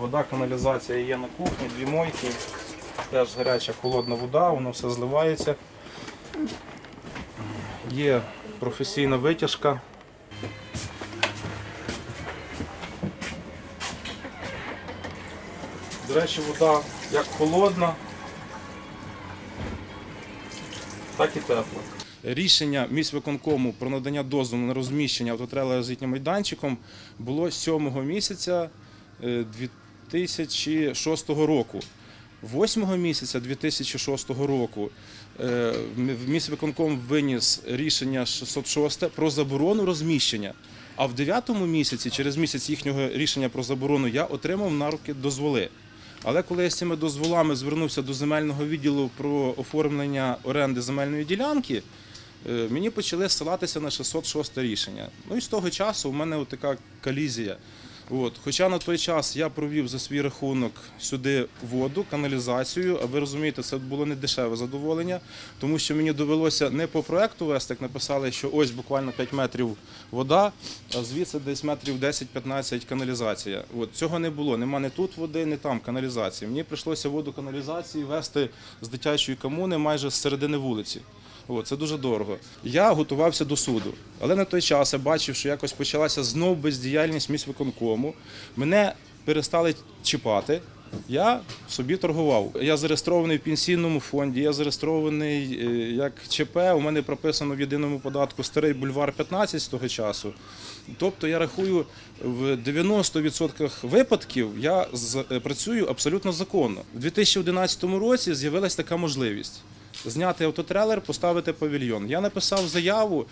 Вода, каналізація є на кухні, дві мойки, теж гаряча холодна вода, воно все зливається. Є професійна витяжка. До речі, вода як холодна, так і тепла. Рішення міськвиконкому про надання дозволу на розміщення автотрелера з літнім майданчиком було 7 місяця е, 2006 року. 8 місяця 2006 року е, в міськвиконком виніс рішення 606 про заборону розміщення. А в 9 місяці, через місяць їхнього рішення про заборону, я отримав на руки дозволи. Але коли я з цими дозволами звернувся до земельного відділу про оформлення оренди земельної ділянки, е, мені почали ссилатися на 606 рішення. Ну і з того часу у мене така колізія. От. Хоча на той час я провів за свій рахунок сюди воду, каналізацію, а ви розумієте, це було не дешеве задоволення, тому що мені довелося не по проекту вести, як написали, що ось буквально 5 метрів вода, а звідси десь метрів 10-15 каналізація. От. Цього не було. Нема не тут води, не там каналізації. Мені прийшлося воду каналізації вести з дитячої комуни майже з середини вулиці. Це дуже дорого. Я готувався до суду, але на той час я бачив, що якось почалася знов бездіяльність міськвиконкому. Мене перестали чіпати. Я собі торгував. Я зареєстрований в пенсійному фонді, я зареєстрований е, як ЧП. У мене прописано в єдиному податку старий бульвар 15 з того часу. Тобто я рахую, в 90% випадків я е, працюю абсолютно законно. У 2011 році з'явилася така можливість зняти автотрелер, поставити павільйон. Я написав заяву,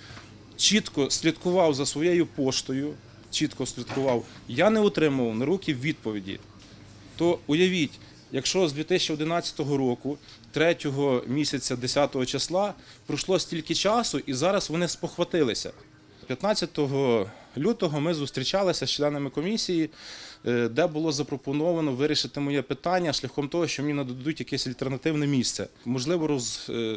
чітко слідкував за своєю поштою, чітко слідкував. Я не отримував на руки відповіді. То уявіть, якщо з 2011 року, 3 місяця 10 числа, пройшло стільки часу, і зараз вони спохватилися. 15 лютого ми зустрічалися з членами комісії, де було запропоновано вирішити моє питання шляхом того, що мені нададуть якесь альтернативне місце. Можливо, роз, е,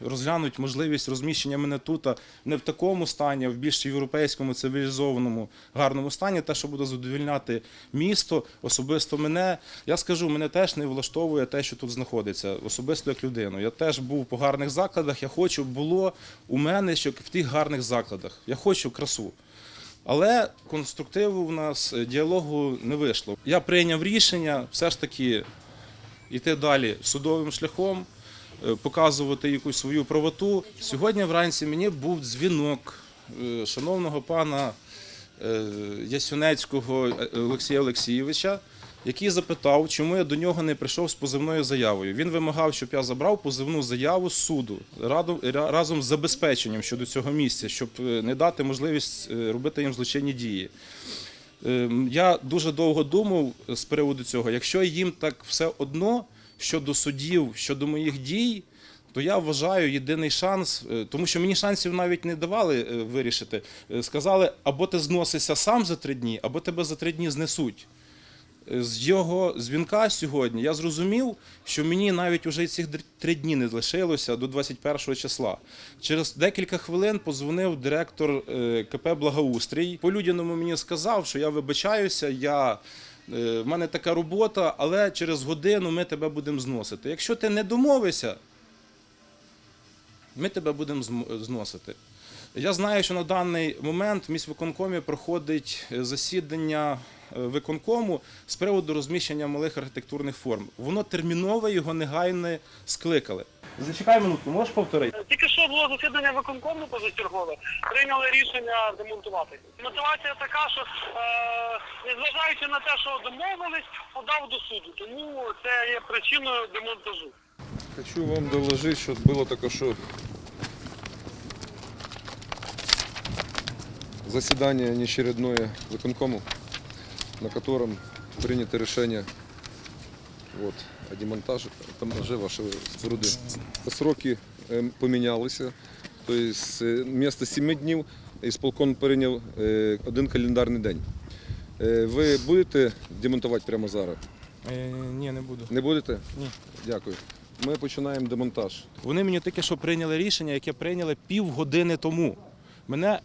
розглянуть можливість розміщення мене тут не в такому стані, а в більш європейському, цивілізованому, гарному стані, те, що буде задовільняти місто, особисто мене. Я скажу, мене теж не влаштовує те, що тут знаходиться, особисто як людину. Я теж був по гарних закладах. Я хочу було у мене, що в тих гарних закладах. Я хочу красу. Але конструктиву в нас е, діалогу не вийшло. Я прийняв рішення все ж таки йти далі судовим шляхом, е, показувати якусь свою правоту. Сьогодні вранці мені був дзвінок е, шановного пана Ясюнецького Олексія Олексійовича, який запитав, чому я до нього не прийшов з позивною заявою. Він вимагав, щоб я забрав позивну заяву з суду разом з забезпеченням щодо цього місця, щоб е, не дати можливість е, робити їм злочинні дії. Ем, Я дуже довго думав з приводу цього. Якщо їм так все одно щодо судів, щодо моїх дій, то я вважаю єдиний шанс, е, тому що мені шансів навіть не давали е, вирішити. Е, Сказали, або ти зносишся сам за три дні, або тебе за три дні знесуть. З його дзвінка сьогодні я зрозумів, що мені навіть уже цих три дні не лишилося до 21 числа. Через декілька хвилин позвонив директор е, КП Благоустрій. По людяному мені сказав, що я вибачаюся, я. е, В мене така робота, але через годину ми тебе будемо зносити. Якщо ти не домовишся, ми тебе будемо зносити. Я знаю, що на даний момент в міськвиконкомі проходить е, засідання виконкому з приводу розміщення малих архітектурних форм. Воно термінове, його негайно скликали. Зачекай минутку, можеш повторити? Тільки що було засідання виконкому позачергове, прийняли рішення демонтувати. Мотивація така, що е, незважаючи на те, що домовились, подав до суду. Тому це є причиною демонтажу. Хочу вам доложить, что было только что заседание неочередное виконкому, на котором принято решение вот, о демонтаже, демонтаже вашей споруди. Сроки е, помінялися. Тобто вместо 7 днів ісполком прийняв е, один календарний день. Е, Ви будете демонтувати прямо зараз? Е, ні, не буду. Не будете? Ні. Дякую. ми починаємо демонтаж. Вони мені тільки що прийняли рішення, яке прийняли півгодини тому. Мене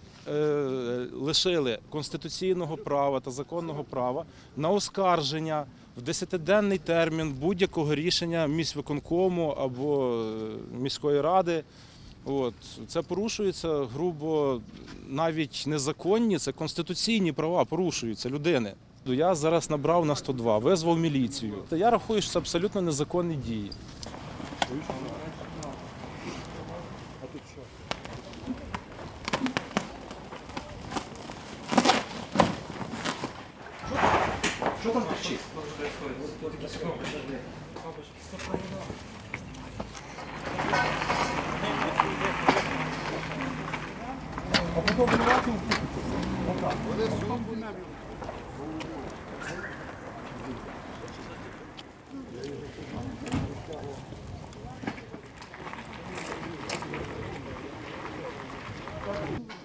лишили конституційного права та законного права на оскарження в десятиденний термін будь-якого рішення міськвиконкому або е, міської ради. От це порушується грубо навіть незаконні, це конституційні права порушуються людини. Я зараз набрав на 102, визвав міліцію. Я рахую, що це абсолютно незаконні дії.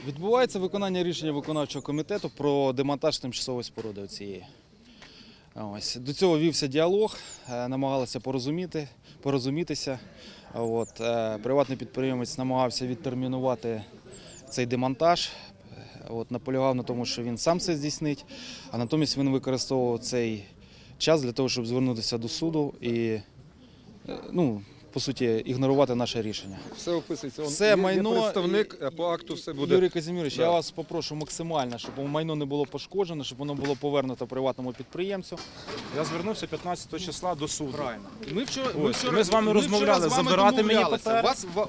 Відбувається виконання рішення виконавчого комітету про демонтаж тимчасової споруди цієї. Ось. До цього вівся діалог, е, намагалися порозуміти, порозумітися. От. е, Приватний підприємець намагався відтермінувати цей демонтаж. От, наполягав на тому, що він сам це здійснить, а натомість він використовував цей час для того, щоб звернутися до суду і, е, ну, по суті, ігнорувати наше рішення. Все описується. Он Все є, майно представник, а по акту все буде. Юрій Казімірович, Да. я вас попрошу максимально, щоб майно не було пошкоджено, щоб воно було повернуто приватному підприємцю. Я звернувся 15 числа до суду. Правильно. Ми вчора, Ось, ми з вами розмовляли, забирати мені У папери. вас ва-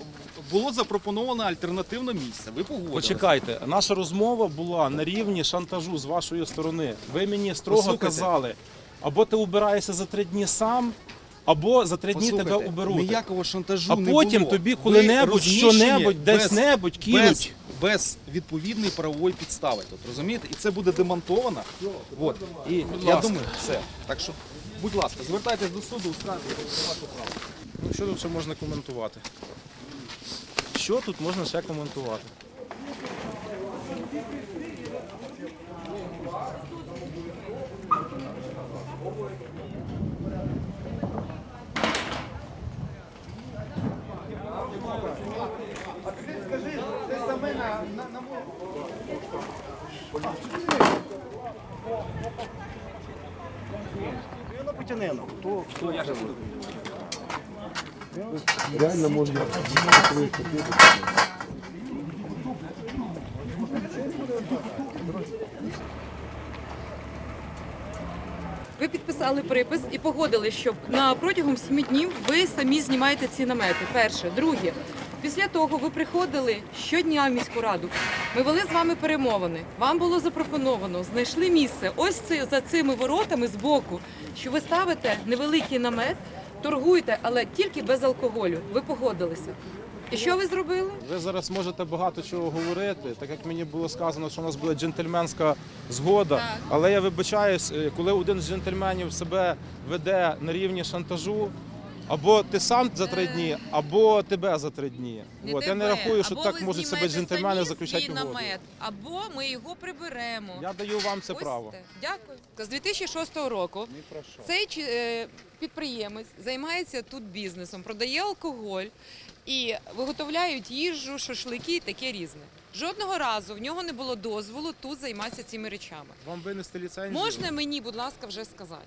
було запропоновано альтернативне місце. Ви погодилися. Почекайте, наша розмова була на рівні шантажу з вашої сторони. Ви мені строго Послухайте. казали, або ти убираєшся за три дні сам, або за три дні тебе уберуть. Ніякого шантажу А не потім було. тобі коли-небудь, що-небудь, десь-небудь кинуть. без відповідної правової підстави. Тут, розумієте? І це буде демонтовано. От. І я ласка. думаю, все. Так що, будь ласка, звертайтесь до суду, скажете ваше право. Ну, що тут ще можна коментувати? Що тут можна ще коментувати? Реально можна. Ви підписали припис і погодили, що на протягом семи днів ви самі знімаєте ці намети. Перше, друге. Після того ви приходили щодня в міську раду. Ми вели з вами перемовини. Вам було запропоновано, знайшли місце. Ось це за цими воротами з боку, що ви ставите невеликий намет, торгуєте, але тільки без алкоголю. Ви погодилися. І що ви зробили? Ви зараз можете багато чого говорити, так як мені було сказано, що у нас буде джентльменська згода. Так. Але я вибачаюсь, е, коли один з джентльменів себе веде на рівні шантажу, або ти сам за три дні, або тебе за три дні. Не От я не тебе. рахую, що Або так ви можуть себе знімаєте джентльмени самі заключати свій угоду. намет, або ми його приберемо. Я даю вам це Ось право. те. Дякую. З 2006 року цей чи- е, підприємець займається тут бізнесом, продає алкоголь і виготовляють їжу, шашлики і таке різне. Жодного разу в нього не було дозволу тут займатися цими речами. Вам винести ліцензію? Можна мені, будь ласка, вже сказати?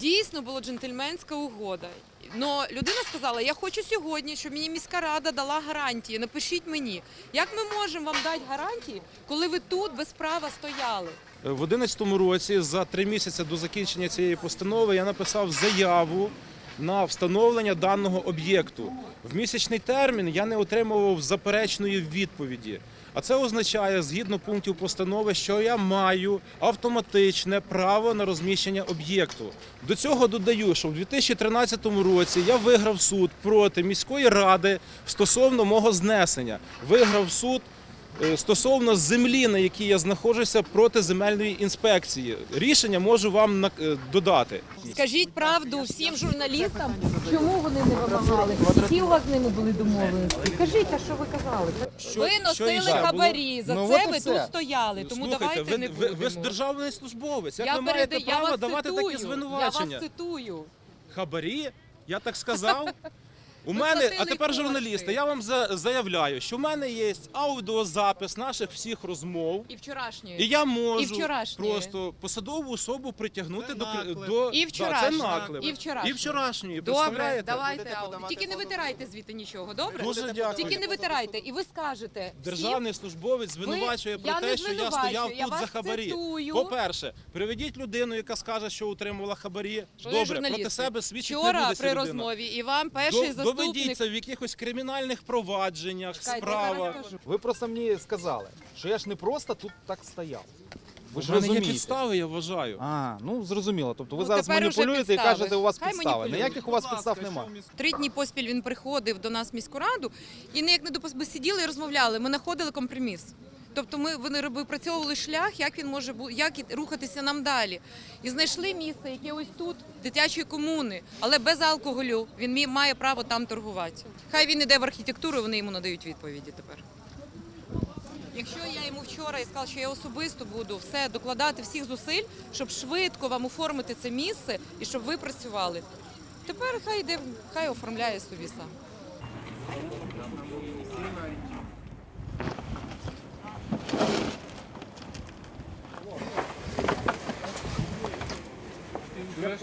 Дійсно була джентльменська угода. Но людина сказала: я хочу сьогодні, щоб мені міська рада дала гарантії. Напишіть мені, як ми можемо вам дати гарантії, коли ви тут без права стояли? В 2011 році, за три місяці до закінчення цієї постанови, я написав заяву на встановлення даного об'єкту. В місячний термін я не отримував заперечної відповіді. А це означає, згідно пунктів постанови, що я маю автоматичне право на розміщення об'єкту. До цього додаю, що в 2013 році я виграв суд проти міської ради стосовно мого знесення. Виграв суд Стосовно землі, на якій я знаходжуся проти земельної інспекції, рішення можу вам е, додати. Скажіть правду всім журналістам, чому вони не вимагали? Які у вас з ними були домовленості? Кажіть, а що ви казали? Що- ви носили іще хабарі, за Ну, це ви тут стояли. Тому Слухайте, давайте ви, не ви, будемо. ви ж державний службовець. Як я ви маєте я право давати цитую, такі Я вас цитую. Хабарі? Я так сказав. У мене, а тепер кошти. журналісти, я вам за- заявляю, що в мене є аудіозапис наших всіх розмов. І вчорашньої. І я можу І вчорашньої. просто посадову особу притягнути до, кри- наклеп. до І Да, вчорашньої. наклеп. І вчорашньої. І вчорашньої. Добре, представляєте? давайте аудіо. Тільки не витирайте звідти нічого, добре? Дуже дякую. Тільки не витирайте. І ви скажете. всім, Державний службовець звинувачує Ви- про я те, що я звинувачую, стояв я тут за хабарі. цитую. По-перше, приведіть людину, яка скаже, що утримувала хабарі. Добре, журналісти, проти себе свідчить Вчора буде ця при людина. розмові і вам перший До- заступник. Доведіться в якихось кримінальних провадженнях, Чекайте, я зараз справах. Ви просто мені сказали, що я ж не просто тут так стояв. Ви ж У мене є розумієте. підстави, я вважаю. А, ну зрозуміло. Тобто ви Ну, зараз тепер уже маніпулюєте і підстави. кажете, у вас Хай підстави. маніпулюють. Ніяких у вас підстав немає. Три дні поспіль він приходив до нас в міську раду, і не як не допос... ми сиділи і розмовляли. Ми знаходили компроміс. Тобто ми вони випрацьовували шлях, як він може як рухатися нам далі. І знайшли місце, яке ось тут, дитячої комуни, але без алкоголю. Він має право там торгувати. Хай він іде в архітектуру, вони йому надають відповіді тепер. Якщо я йому вчора і сказала, що я особисто буду все докладати всіх зусиль, щоб швидко вам оформити це місце і щоб ви працювали. Тепер хай йде, хай оформляє собі сам. 그래?